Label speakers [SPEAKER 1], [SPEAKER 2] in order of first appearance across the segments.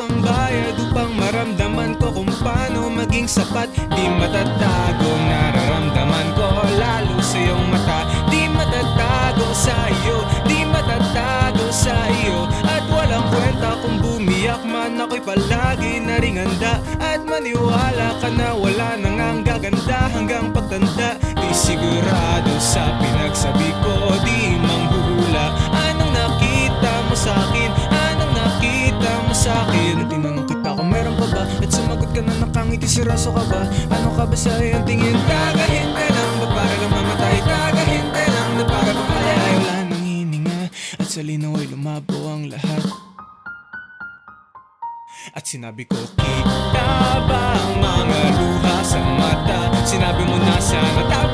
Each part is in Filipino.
[SPEAKER 1] ang bayad upang maramdaman ko kung paano maging sapat. Di matatago nararamdaman ko lalo sa iyong mata. Di matatago sa iyo, di matatago sa iyo. At walang kwenta kung bumiyak man ako'y palagi na ring At maniwala ka na wala nang ang gaganda hanggang pagtanda. Di sigurado siraso ka ba? Ano ka ba sa iyong tingin? Tagahinte lang ba para lang mamatay? Tagahinte lang na para makalay Wala nang hininga At sa linaw ay lumabo ang lahat at sinabi ko, kita ba ang mga luha sa mata? Sinabi mo na sana, tapo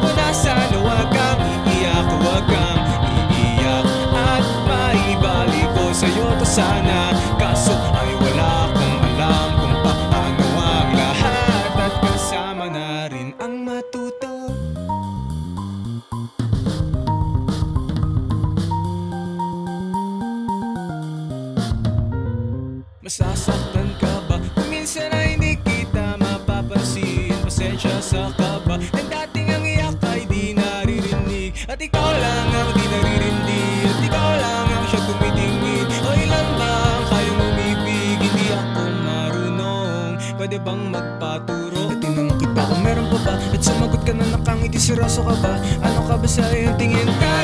[SPEAKER 1] Masasaktan ka ba? Kung minsan ay hindi kita mapapansin Pasensya sa kaba Ng dating ang iyak ay di naririnig At ikaw lang ang di naririndi At ikaw lang ang siya tumitingin O ilan ba ang kayong umibig? Hindi ako marunong Pwede bang magpaturo? At tinanong kita kung meron pa ba? At sumagot ka na nakangiti siraso ka ba? Ano ka ba sa iyong tingin? Tagahinte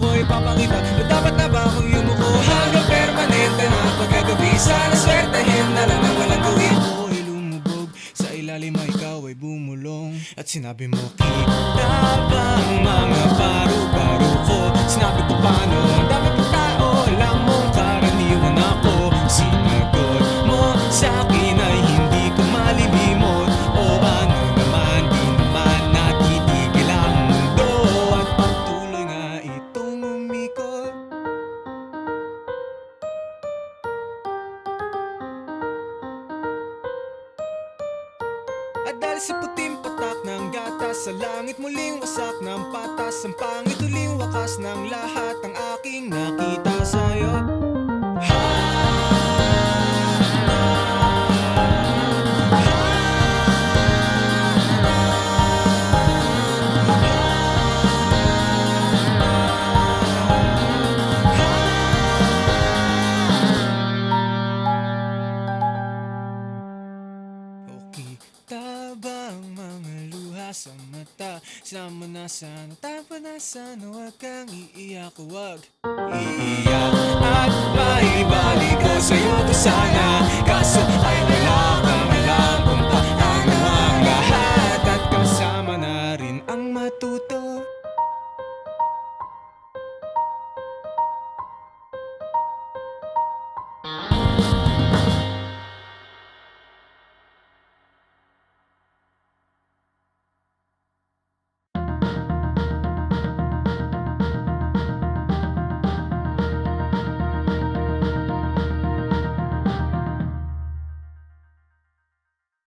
[SPEAKER 1] sumuko? Ipapakita At dapat na ba akong yumuko? Hanggang permanente na pagkagabi Sana swertehin na lang ang walang gawin Ako ay lumubog Sa ilalim ay ikaw ay bumulong At sinabi mo Kita ba ang mga paru-paro ko? Sinabi ko At dahil sa puting patak ng gatas Sa langit muling wasak ng patas Ang pangit uling wakas ng lahat Ang aking nakita sa'yo luha sa mata? Sama na sana, tapa na sana. Huwag kang iiyak, huwag iiyak. At maibalik ko sa'yo to sana. Kaso ay wala